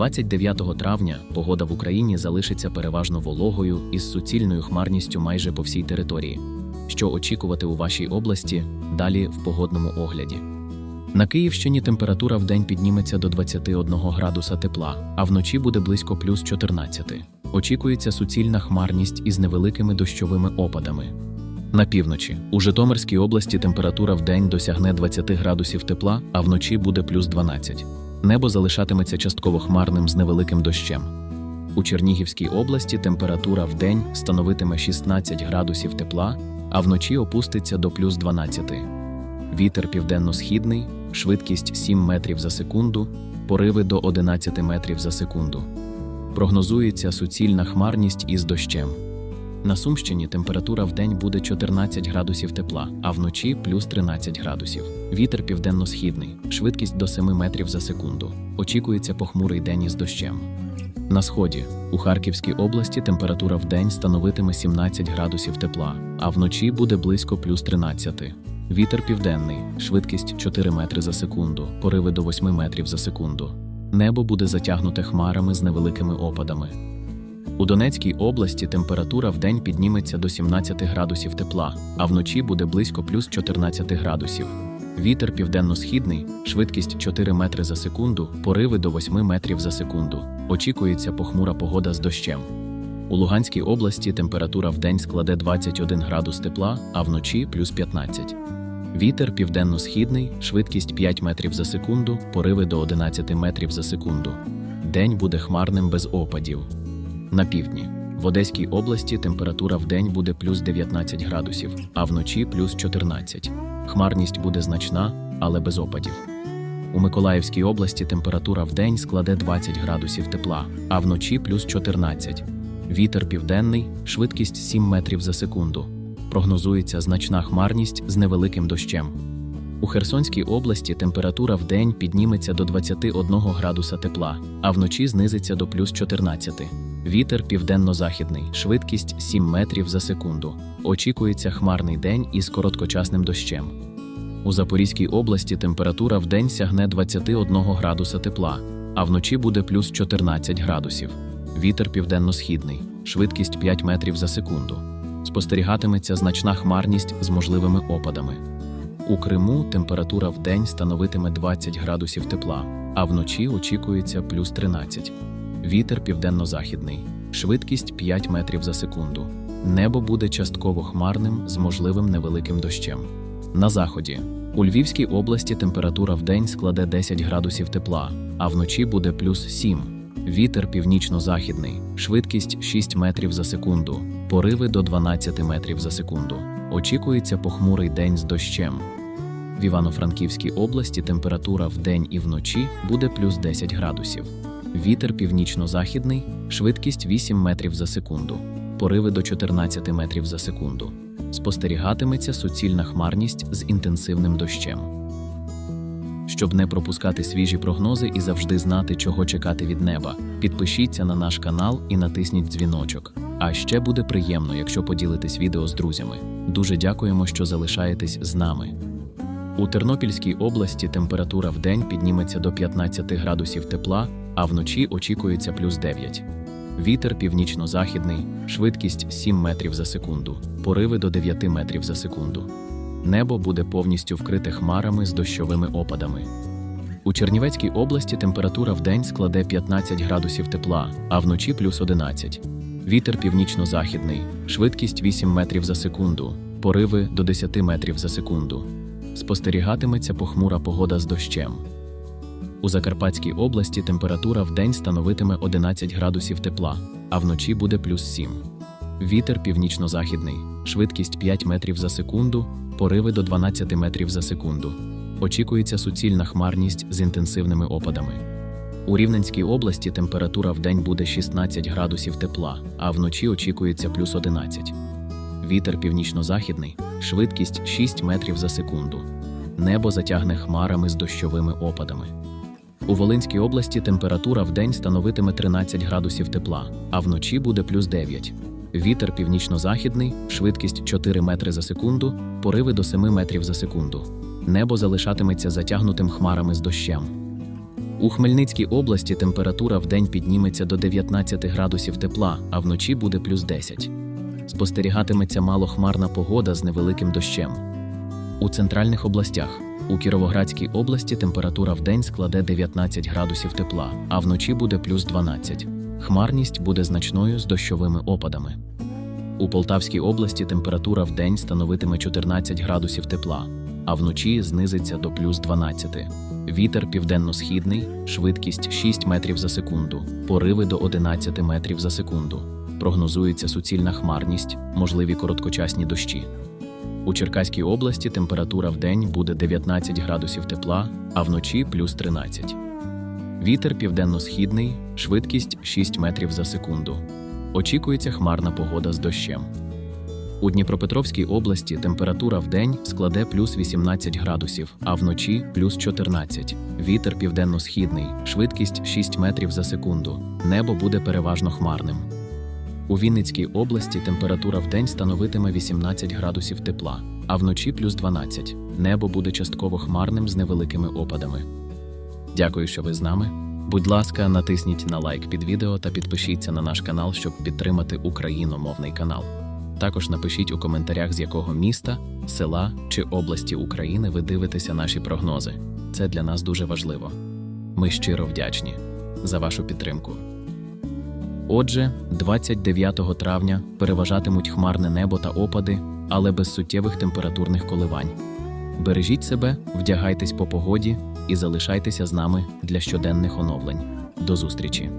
29 травня погода в Україні залишиться переважно вологою із суцільною хмарністю майже по всій території. Що очікувати у вашій області далі в погодному огляді. На Київщині температура в день підніметься до 21 градуса тепла, а вночі буде близько плюс 14. Очікується суцільна хмарність із невеликими дощовими опадами. На півночі у Житомирській області температура в день досягне 20 градусів тепла, а вночі буде плюс 12. Небо залишатиметься частково хмарним з невеликим дощем. У Чернігівській області температура в день становитиме 16 градусів тепла, а вночі опуститься до плюс 12. Вітер південно-східний, швидкість 7 метрів за секунду, пориви до 11 метрів за секунду. Прогнозується суцільна хмарність із дощем. На Сумщині температура в день буде 14 градусів тепла, а вночі плюс 13 градусів. Вітер південно-східний, швидкість до 7 метрів за секунду. Очікується похмурий день із дощем. На сході у Харківській області температура в день становитиме 17 градусів тепла, а вночі буде близько плюс 13. Вітер південний, швидкість 4 метри за секунду, пориви до 8 метрів за секунду. Небо буде затягнуте хмарами з невеликими опадами. У Донецькій області температура в день підніметься до 17 градусів тепла, а вночі буде близько плюс 14 градусів. Вітер південно-східний, швидкість 4 метри за секунду, пориви до 8 метрів за секунду. Очікується похмура погода з дощем. У Луганській області температура в день складе 21 градус тепла, а вночі плюс 15. Вітер південно-східний, швидкість 5 метрів за секунду, пориви до 11 метрів за секунду. День буде хмарним без опадів. На півдні. В Одеській області температура в день буде плюс 19 градусів, а вночі плюс 14. Хмарність буде значна, але без опадів. У Миколаївській області температура в день складе 20 градусів тепла, а вночі плюс 14. Вітер південний, швидкість 7 метрів за секунду. Прогнозується значна хмарність з невеликим дощем. У Херсонській області температура в день підніметься до 21 градуса тепла, а вночі знизиться до плюс 14. Вітер південно-західний, швидкість 7 метрів за секунду. Очікується хмарний день із короткочасним дощем. У Запорізькій області температура в день сягне 21 градуса тепла, а вночі буде плюс 14 градусів. Вітер південно-східний, швидкість 5 метрів за секунду. Спостерігатиметься значна хмарність з можливими опадами. У Криму температура в день становитиме 20 градусів тепла, а вночі очікується плюс 13. Вітер південно-західний, швидкість 5 метрів за секунду. Небо буде частково хмарним з можливим невеликим дощем. На заході у Львівській області температура в день складе 10 градусів тепла, а вночі буде плюс 7. Вітер північно-західний, швидкість 6 метрів за секунду, пориви до 12 метрів за секунду. Очікується похмурий день з дощем. В Івано-Франківській області температура в день і вночі буде плюс 10 градусів. Вітер північно-західний, швидкість 8 метрів за секунду, пориви до 14 метрів за секунду. Спостерігатиметься суцільна хмарність з інтенсивним дощем. Щоб не пропускати свіжі прогнози і завжди знати, чого чекати від неба, підпишіться на наш канал і натисніть дзвіночок. А ще буде приємно, якщо поділитесь відео з друзями. Дуже дякуємо, що залишаєтесь з нами. У Тернопільській області температура в день підніметься до 15 градусів тепла, а вночі очікується плюс 9. Вітер північно-західний, швидкість 7 метрів за секунду, пориви до 9 метрів за секунду. Небо буде повністю вкрите хмарами з дощовими опадами. У Чернівецькій області температура в день складе 15 градусів тепла, а вночі плюс 11. Вітер північно-західний, швидкість 8 метрів за секунду, пориви до 10 метрів за секунду. Спостерігатиметься похмура погода з дощем. У Закарпатській області температура в день становитиме 11 градусів тепла, а вночі буде плюс 7. Вітер північно-західний, швидкість 5 метрів за секунду, пориви до 12 метрів за секунду. Очікується суцільна хмарність з інтенсивними опадами. У Рівненській області температура в день буде 16 градусів тепла, а вночі очікується плюс 11. Вітер північно-західний, швидкість 6 метрів за секунду. Небо затягне хмарами з дощовими опадами. У Волинській області температура в день становитиме 13 градусів тепла, а вночі буде плюс 9. Вітер північно-західний, швидкість 4 метри за секунду, пориви до 7 метрів за секунду. Небо залишатиметься затягнутим хмарами з дощем. У Хмельницькій області температура вдень підніметься до 19 градусів тепла, а вночі буде плюс 10. Спостерігатиметься малохмарна погода з невеликим дощем. У центральних областях у Кіровоградській області температура вдень складе 19 градусів тепла, а вночі буде плюс 12. Хмарність буде значною з дощовими опадами. У Полтавській області температура вдень становитиме 14 градусів тепла, а вночі знизиться до плюс 12. Вітер південно-східний, швидкість 6 метрів за секунду, пориви до 11 метрів за секунду. Прогнозується суцільна хмарність, можливі короткочасні дощі. У Черкаській області температура вдень буде 19 градусів тепла, а вночі плюс 13. Вітер південно-східний, швидкість 6 метрів за секунду. Очікується хмарна погода з дощем. У Дніпропетровській області температура вдень складе плюс 18 градусів, а вночі плюс 14. Вітер південно-східний, швидкість 6 метрів за секунду. Небо буде переважно хмарним. У Вінницькій області температура вдень становитиме 18 градусів тепла, а вночі плюс 12. Небо буде частково хмарним з невеликими опадами. Дякую, що ви з нами. Будь ласка, натисніть на лайк під відео та підпишіться на наш канал, щоб підтримати україномовний канал. Також напишіть у коментарях, з якого міста, села чи області України ви дивитеся наші прогнози. Це для нас дуже важливо. Ми щиро вдячні за вашу підтримку. Отже, 29 травня переважатимуть хмарне небо та опади, але без суттєвих температурних коливань. Бережіть себе, вдягайтесь по погоді і залишайтеся з нами для щоденних оновлень. До зустрічі!